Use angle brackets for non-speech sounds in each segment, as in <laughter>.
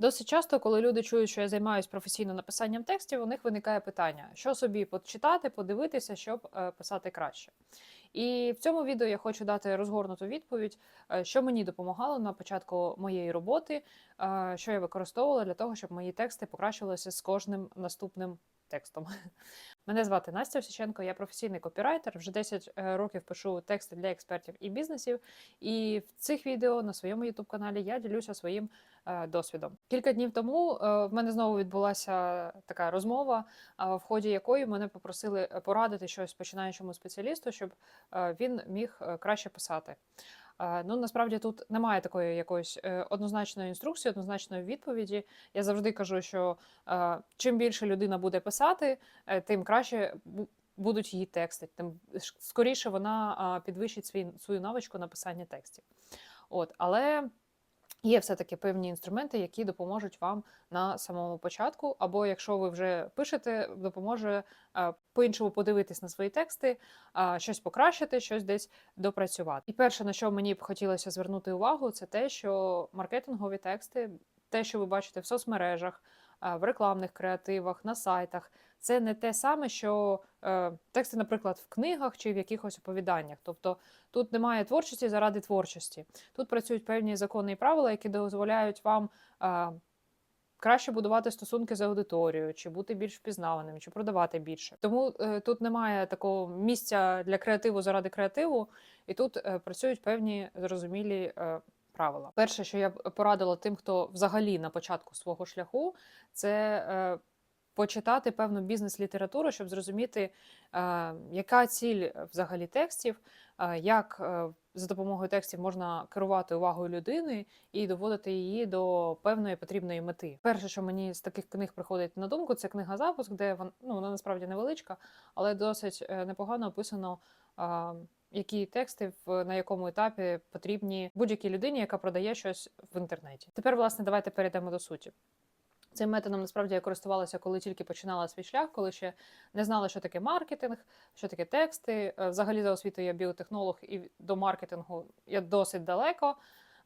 Досить часто, коли люди чують, що я займаюся професійно написанням текстів, у них виникає питання, що собі почитати, подивитися, щоб е, писати краще. І в цьому відео я хочу дати розгорнуту відповідь, е, що мені допомагало на початку моєї роботи, е, що я використовувала для того, щоб мої тексти покращувалися з кожним наступним текстом. <laughs> Мене звати Настя Овсіченко, я професійний копірайтер. Вже 10 е, років пишу тексти для експертів і бізнесів. І в цих відео на своєму youtube каналі я ділюся своїм досвідом. Кілька днів тому е, в мене знову відбулася така розмова, в ході якої мене попросили порадити щось починаючому спеціалісту, щоб е, він міг е, краще писати. Е, Ну, насправді тут немає такої якоїсь е, однозначної інструкції, однозначної відповіді. Я завжди кажу, що е, чим більше людина буде писати, е, тим краще будуть її тексти, тим скоріше вона підвищить свій, свою навичку написання текстів. От, але є все-таки певні інструменти, які допоможуть вам на самому початку, або якщо ви вже пишете, допоможе е, по-іншому подивитись на свої тексти, щось покращити, щось десь допрацювати. І перше, на що мені б хотілося звернути увагу, це те, що маркетингові тексти, те, що ви бачите в соцмережах, в рекламних креативах, на сайтах, це не те саме, що е, тексти, наприклад, в книгах чи в якихось оповіданнях. Тобто тут немає творчості заради творчості. Тут працюють певні закони і правила, які дозволяють вам е, краще будувати стосунки з аудиторією, чи бути більш впізнаваним, чи продавати більше. Тому е, тут немає такого місця для креативу заради креативу, і тут е, працюють певні зрозумілі. Е, Правила. Перше, що я б порадила тим, хто взагалі на початку свого шляху, це е, почитати певну бізнес-літературу, щоб зрозуміти, е, яка ціль е, взагалі текстів, е, як за допомогою текстів можна керувати увагою людини і доводити її до певної потрібної мети. Перше, що мені з таких книг приходить на думку, це книга запуск, де вон, ну, вона насправді невеличка, але досить непогано описано. Які тексти на якому етапі потрібні будь-якій людині, яка продає щось в інтернеті. Тепер, власне, давайте перейдемо до суті. Цим методом насправді я користувалася, коли тільки починала свій шлях, коли ще не знала, що таке маркетинг, що таке тексти. Е, Взагалі, за освітою я біотехнолог, і до маркетингу я досить далеко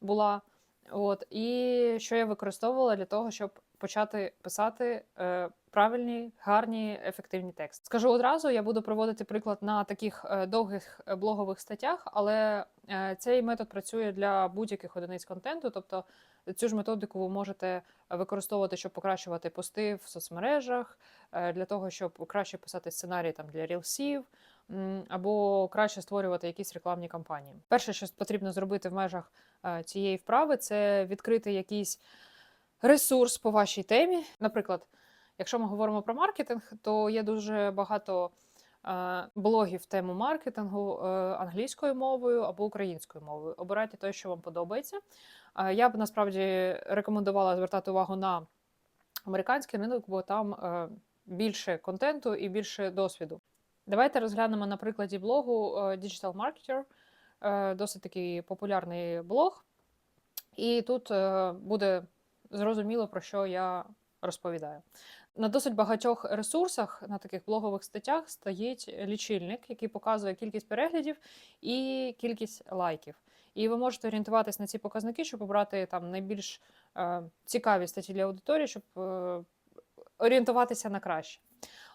була. От і що я використовувала для того, щоб почати писати е, правильні, гарні, ефективні тексти. Скажу одразу, я буду проводити приклад на таких е, довгих е, блогових статтях, але цей метод працює для будь-яких одиниць контенту, тобто цю ж методику ви можете використовувати, щоб покращувати пости в соцмережах, е, для того, щоб краще писати сценарії там для рілсів. Або краще створювати якісь рекламні кампанії. Перше, що потрібно зробити в межах е, цієї вправи, це відкрити якийсь ресурс по вашій темі. Наприклад, якщо ми говоримо про маркетинг, то є дуже багато е, блогів в тему маркетингу е, англійською мовою або українською мовою. Обирайте те, що вам подобається. Е, Я б насправді рекомендувала звертати увагу на американський ринок, бо там е, більше контенту і більше досвіду. Давайте розглянемо на прикладі блогу е, Digital Marketer, е, досить такий популярний блог. І тут е, буде зрозуміло, про що я розповідаю. На досить багатьох ресурсах, на таких блогових статтях, стоїть лічильник, який показує кількість переглядів і кількість лайків. І ви можете орієнтуватись на ці показники, щоб обрати там найбільш е, цікаві статті для аудиторії, щоб е, орієнтуватися на краще.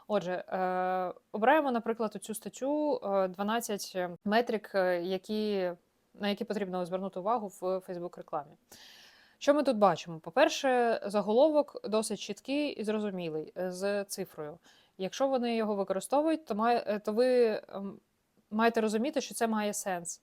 Отже, е, обираємо, наприклад, цю статтю е, 12 метрик, е, які, на які потрібно звернути увагу в Facebook рекламі. Що ми тут бачимо? По-перше, заголовок досить чіткий і зрозумілий е, з цифрою. Якщо вони його використовують, то, має, е, то ви ем, маєте розуміти, що це має сенс.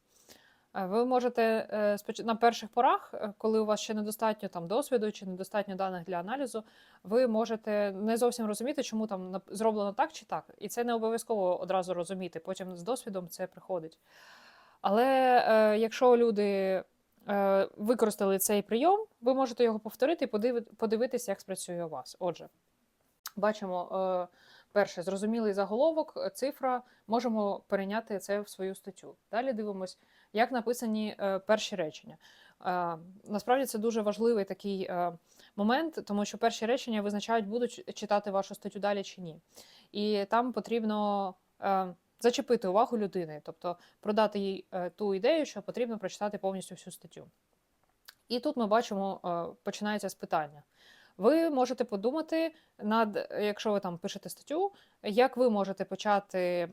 Е, Ви можете на перших порах, коли у вас ще недостатньо там досвіду чи недостатньо даних для аналізу, ви можете не зовсім розуміти, чому там зроблено так чи так. І це не обов'язково одразу розуміти. Потім з досвідом це приходить. Але е, якщо люди використали цей прийом, ви можете його повторити і подиви- подивитися, як спрацює у вас. Отже, бачимо е, перше зрозумілий заголовок, е, цифра. Можемо перейняти це в свою статтю. Далі дивимось, як написані е, перші речення. Е, насправді це дуже важливий такий е, момент, тому що перші речення визначають, будуть читати вашу статтю далі чи ні. І там потрібно е, зачепити увагу людини, тобто продати їй е, ту ідею, що потрібно прочитати повністю всю статтю. І тут ми бачимо, е, починається з питання. Ви можете подумати над, якщо ви там пишете статтю, як ви можете почати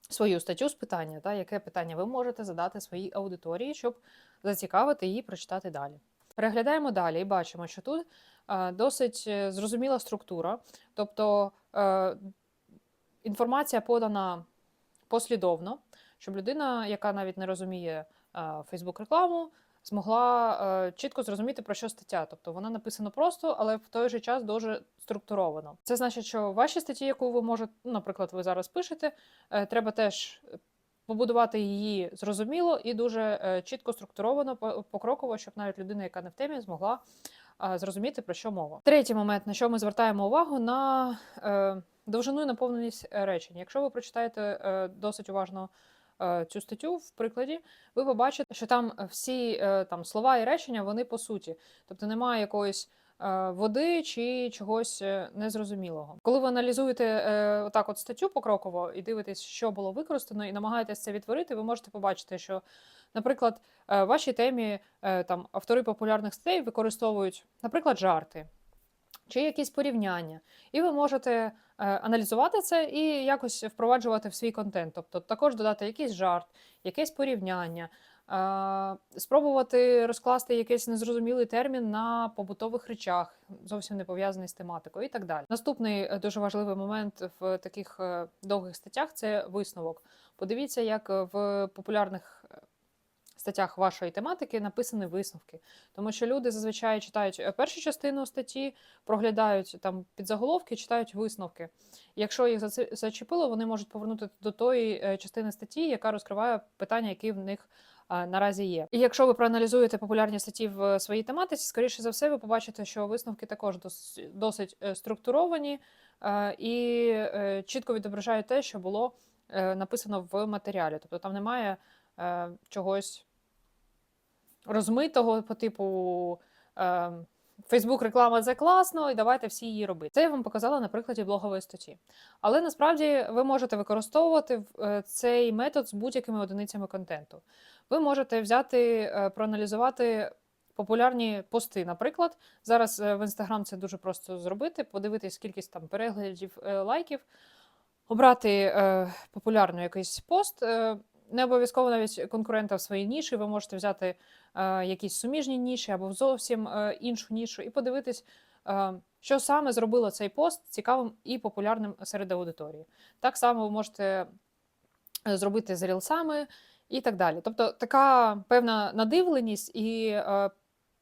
свою статтю з питання, та, яке питання ви можете задати своїй аудиторії, щоб зацікавити її прочитати далі. Переглядаємо далі і бачимо, що тут е, досить зрозуміла структура, тобто інформація подана послідовно, щоб людина, яка навіть не розуміє Facebook рекламу, змогла е, чітко зрозуміти, про що стаття. Тобто вона написана просто, але в той же час дуже структуровано. Це значить, що ваші статті, яку ви можете, ну, наприклад, ви зараз пишете, е, треба теж побудувати її зрозуміло і дуже е, чітко структуровано, покроково, щоб навіть людина, яка не в темі, змогла е, зрозуміти, про що мова. Третій момент, на що ми звертаємо увагу, на е, довжину і наповненість е, речень. Якщо ви прочитаєте е, досить уважно е, цю статтю в прикладі, ви побачите, що там всі там слова і речення вони по суті, тобто немає якоїсь. Води чи чогось незрозумілого. Коли ви аналізуєте е, отак от статтю покроково і дивитесь, що було використано, і намагаєтесь це відтворити, ви можете побачити, що, наприклад, в вашій темі е, там автори популярних статей використовують, наприклад, жарти чи якісь порівняння, і ви можете е, аналізувати це і якось впроваджувати в свій контент. Тобто також додати якийсь жарт, якесь порівняння, е, спробувати розкласти якийсь незрозумілий термін на побутових речах, зовсім не пов'язаний з тематикою, і так далі. Наступний е, дуже важливий момент в таких довгих статтях це висновок. Подивіться, як в популярних статтях вашої тематики написані висновки, тому що люди зазвичай читають е, першу частину статті, проглядають там підзаголовки, читають висновки. Якщо їх зачепило, вони можуть повернути до тої е, частини статті, яка розкриває питання, які в них наразі є. І якщо ви проаналізуєте популярні статті в своїй тематиці, скоріше за все, ви побачите, що висновки також дос- досить е, структуровані і чітко відображають те, що було написано в матеріалі. Тобто там немає чогось розмитого по типу. Е, Фейсбук реклама це класно, і давайте всі її робити. Це я вам показала на прикладі блогової статті. Але насправді ви можете використовувати е, цей метод з будь-якими одиницями контенту. Ви можете взяти, е, проаналізувати популярні пости. Наприклад, зараз е, в Instagram це дуже просто зробити, подивитись кількість там переглядів, лайків, обрати популярний якийсь пост. Не обов'язково навіть конкурента в своїй ніші. Ви можете взяти е, якісь суміжні ніші або зовсім е, іншу нішу, і подивитись, е, що саме зробило цей пост цікавим і популярним серед аудиторії. Так само ви можете е, зробити з рілсами і так далі. Тобто така певна надивленість і е,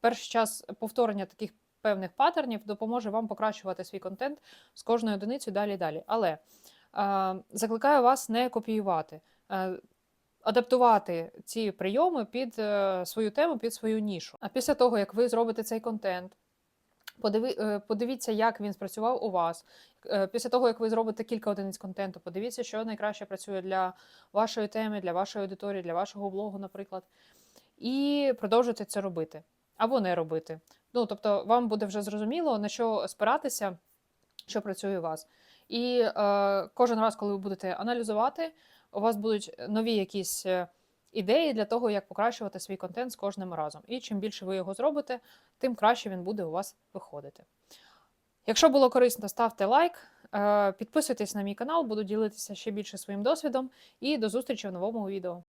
перший час повторення таких певних паттернів допоможе вам покращувати свій контент з кожною одиницею далі і далі. Але е, закликаю вас не копіювати. Е, Адаптувати ці прийоми під е, свою тему, під свою нішу. А після того, як ви зробите цей контент, подиви, е, подивіться, як він спрацював у вас. Е, Після того, як ви зробите кілька одиниць контенту, подивіться, що найкраще працює для вашої теми, для вашої аудиторії, для вашого блогу, наприклад, і продовжуйте це робити або не робити. Ну, тобто, вам буде вже зрозуміло, на що спиратися, що працює у вас. І е, кожен раз, коли ви будете аналізувати, у вас будуть нові якісь е, ідеї для того, як покращувати свій контент з кожним разом. І чим більше ви його зробите, тим краще він буде у вас виходити. Якщо було корисно, ставте лайк, е, підписуйтесь на мій канал, буду ділитися ще більше своїм досвідом. І до зустрічі в новому відео.